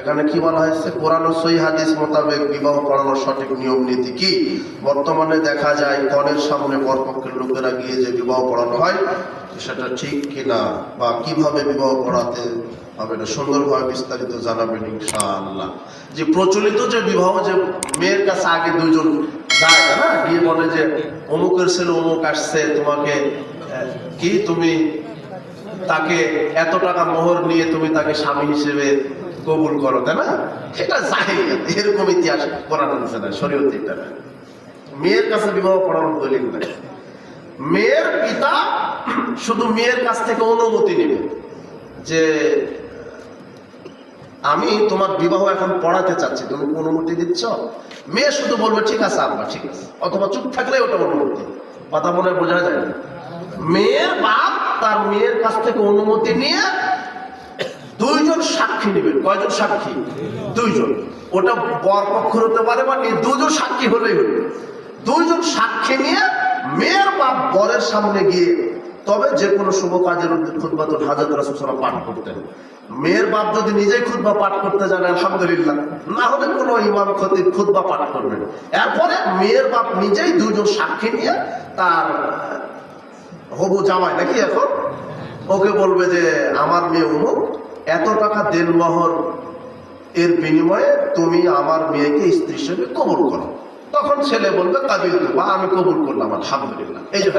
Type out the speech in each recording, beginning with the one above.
এখানে কি বলা হয়েছে? কোরআন সই হাদিস মোতাবেক বিবাহ করানোর সঠিক নিয়ম নীতি কি? বর্তমানে দেখা যায় কনের সামনে বরপক্ষের লোকেরা গিয়ে যে বিবাহ পড়ানো হয়, সেটা ঠিক কিনা বা কীভাবে বিবাহ করাতে হবে না সুন্দরভাবে বিস্তারিত জানাবেন ইনশাআল্লাহ। যে প্রচলিত যে বিবাহ, যে মেয়ের কাছে আগে দুজন যায় না? গিয়ে বলে যে, অমুকের ছেলে অমুক আসছে, তোমাকে কি তুমি তাকে এত টাকা মোহর নিয়ে তুমি তাকে স্বামী হিসেবে কবুল করো, তাই না? সেটা জাহিল। এরকম ইতিহাস করানো হচ্ছে না, শরীয়তে এটা। মেয়ের কাছে বিবাহ পড়ানোর দলিল নাই মেয়ের পিতা শুধু মেয়ের কাছ থেকে অনুমতি নেবে যে, আমি তোমার বিবাহ এখন পড়াতে চাচ্ছি, তুমি অনুমতি দিচ্ছ? মেয়ে শুধু বলবে, ঠিক আছে, আব্বা, ঠিক আছে। অথবা চুপ থাকলে ওটা অনুমতি। কথা মনে বোঝা যায় না। মেয়ের বাপ তার মেয়ের কাছ থেকে অনুমতি নিয়ে দুইজন সাক্ষী নেবেন। কয়জন সাক্ষী? দুইজন। ওটা বর পক্ষ হতে পারে বা দুজন সাক্ষী হলেই হলো। দুইজন সাক্ষী নিয়ে মেয়ের বাপ বরের সামনে গিয়ে তবে যে কোনো শুভ কাজের খুদবাতুল হাজার রাসূল পাঠ করতেন। মেয়ের বাপ যদি নিজেই খুদবা পাঠ করতে জানে, আলহামদুলিল্লাহ। না হলে কোনো ইমাম খতিব খুদবা পাঠ করবেন। এরপরে মেয়ের বাপ নিজেই দুজন সাক্ষী নিয়ে তার, হবু জামাই, নাকি এখন? ওকে বলবে যে, আমার মেয়ে অমুক এত টাকা দেনমোহর এর বিনিময়ে তুমি আমার মেয়েকে স্ত্রী হিসেবে কবুল করো। তখন ছেলে বলবে কাবিল বা আমি কবুল করলাম, আলহামদুলিল্লাহ। এই যে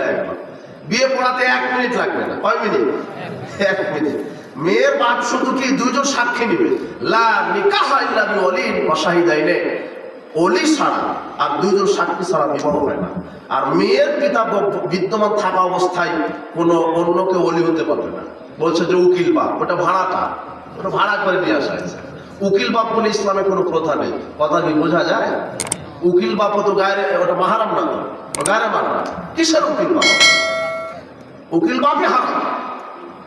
বিয়ে পড়াতে এক মিনিট লাগবে না। কয় মিনিট? এক মিনিট। মেয়ের বাপ শুধু কি দুজন সাক্ষী নিবে? লা অলি ছাড়া আর দুইজন সাক্ষী ছাড়া বিবাহ হয় না। আর মেয়ের পিতা বিদ্যমান থাকা অবস্থায় কোনো অন্যকে অলি হতে পারবে না। বলছে যে উকিল বাপ, ওটা ভাড়াটা ওটা ভাড়া করে নিয়ে আসা হয়েছে। উকিল বাপ বলে ইসলামে কোনো প্রথা নেই। কথা কি বোঝা যায়? উকিল বাপ তো গায়ে ওটা মাহারাম না গায়ে মারা কিসের উকিল বাপ? উকিল বাপই হারাম।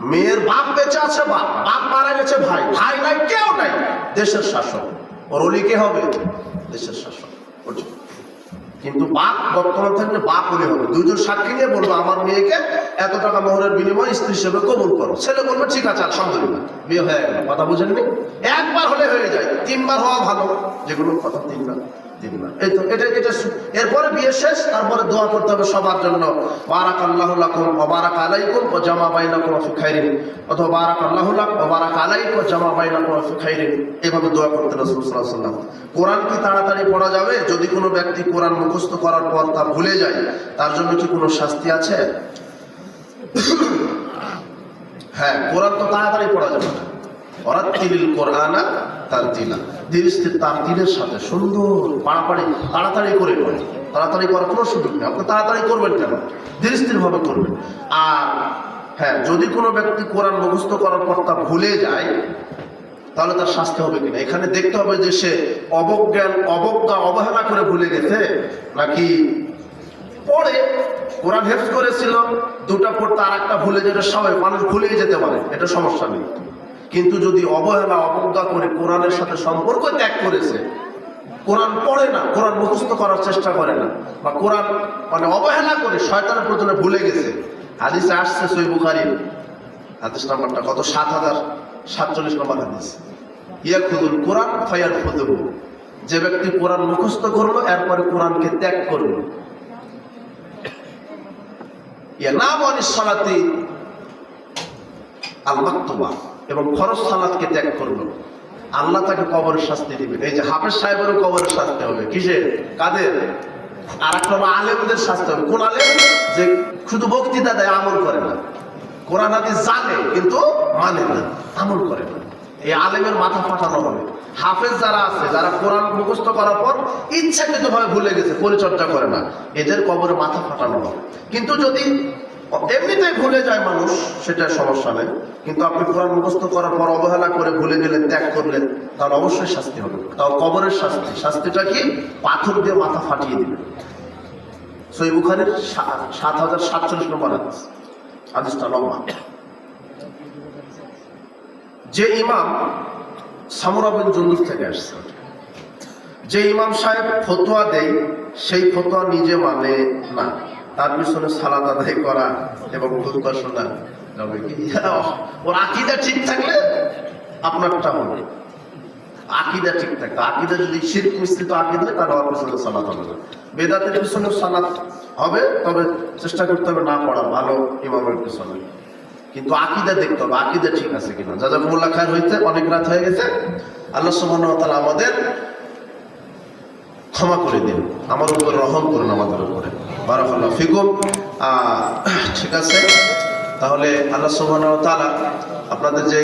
মেয়ের বাপ বেঁচে আছে, বাপ। বাপ মারা গেছে, ভাই। ভাই নাই, কেউ নাই। দেশের শাসক। ওর অলি কে হবে? দেশের শাসক? কিন্তু বাপ বর্তমান থাকলে বাপ হলে হবে। দুজন সাক্ষী নিয়ে বলব আমার মেয়েকে এত টাকা মোহরের বিনিময়ে স্ত্রী হিসেবে কবুল করো। ছেলে বলবে ঠিক আছে, আর আলহামদুলিল্লাহ বিয়ে হয়ে গেল। কথা বুঝেননি একবার হলে হয়ে যায়, তিনবার হওয়া ভালো যেগুলো কথা তিনবার। এই তো, এটা এটা এরপরে বিয়ে শেষ, তারপরে দোয়া হবে সবার জন্য। বারাক আল্লাহ খাইরিন অথবা বারাক এভাবে দোয়া করতে কোরআন কি তাড়াতাড়ি পড়া যাবে? যদি কোনো ব্যক্তি কোরআন মুখস্থ করার পর তা ভুলে যায়, তার জন্য কি কোনো শাস্তি আছে? হ্যাঁ কোরআন তো তাড়াতাড়ি পড়া যাবে। না অরাত্তিলিল কোরআনা তার তিলা ধীর তার তীরের সাথে সুন্দর পাড়াপাড়ি তাড়াতাড়ি করে পড়ে তাড়াতাড়ি করার কোনো সুযোগ নেই। আপনি তাড়াতাড়ি করবেন কেন? ধীর ভাবে করবেন। আর হ্যাঁ যদি কোনো ব্যক্তি কোরআন মুখস্থ করার পর তা ভুলে যায়, তাহলে তার শাস্তি হবে কিনা? এখানে দেখতে হবে যে সে অবজ্ঞান, অবজ্ঞা, অবহেলা করে ভুলে গেছে, নাকি পরে কোরআন হেফজ করেছিল, দুটা পড়তে আর একটা ভুলে যেটা সবাই মানুষ ভুলেই যেতে পারে। এটা সমস্যা নেই। কিন্তু যদি অবহেলা, অবজ্ঞা করে কোরআনের সাথে সম্পর্ক ত্যাগ করেছে, কোরআন পড়ে না, কোরআন মুখস্থ করার চেষ্টা করে না, বা কোরআন মানে অবহেলা করে শয়তানের প্রয়োজনে ভুলে গেছে, হাদিসে আসছে সই বুখারি, হাদিস নাম্বারটা কত? সাত হাজার সাতচল্লিশ নম্বর হাদিস। ইয়া খুদুল কোরআন ফয়ার খুদুল যে ব্যক্তি কোরআন মুখস্থ করল, এরপরে কোরআনকে ত্যাগ করল। ইয়া নাম অনিস সালাতি আল মাকতুবা। এবং খরচ সালাতকে ত্যাগ করল। আল্লাহ তাকে কবরের শাস্তি দিবেন। এই যে হাফেজ সাহেবেরও কবরের শাস্তি হবে। কিসের? কাদের? আর একটা আলেমদের শাস্তি হবে। কোন আলেম? যে শুধু বক্তৃতা দেয়, আমল করে না। কোরআন আদি জানে, কিন্তু মানে না, আমল করে না। এই আলেমের মাথা ফাটানো হবে। হাফেজ যারা আছে, যারা কোরআন মুখস্থ করার পর ইচ্ছাকৃত ভাবে ভুলে গেছে, পরিচর্যা করে না, এদের কবরে মাথা ফাটানো হবে। কিন্তু যদি এমনিতেই ভুলে যায় মানুষ সেটা সমস্যা নেই। কিন্তু আপনি কোরআন মুখস্থ করার পর অবহেলা করে ভুলে গেলেন ত্যাগ করলেন তাহলে অবশ্যই শাস্তি হবে। তাও কবরের শাস্তি। শাস্তিটা কি? পাথর দিয়ে মাথা ফাটিয়ে দিবেন সই বুখারের সাত হাজার সাতচল্লিশ নম্বর লম্বা। যে ইমাম সামুরা বিন জুন্দুর থেকে আসছে। যে ইমাম সাহেব ফতোয়া দেয়, সেই ফতোয়া নিজে মানে না। তার পিছনে সালাদ আদায় করা এবং খুতবা শোনা। যাবে কি ওর আকিদা ঠিক থাকলে আপনারটা হবে। আকিদা ঠিক থাকতো আকিদা যদি শিরক মিশ্রিত আকিদা তাহলে আমার পিছনে সালাত হবে না। বেদাতের পিছনে সালাত হবে, তবে চেষ্টা করতে হবে না পড়া ভালো ইমামের পিছনে। কিন্তু আকিদা দেখতে হবে, আকিদা ঠিক আছে কিনা। যা যা মোল্লা খায় হইতে অনেক রাত হয়ে গেছে। আল্লাহ তাআলা আমাদের ক্ষমা করে দিন। আমার উপর রহম করুন আমাদের উপরে। বারাকাল্লাহ ফিকুম। ঠিক আছে? তাহলে আল্লাহ সুবহানাহু ওয়া আপনাদের যে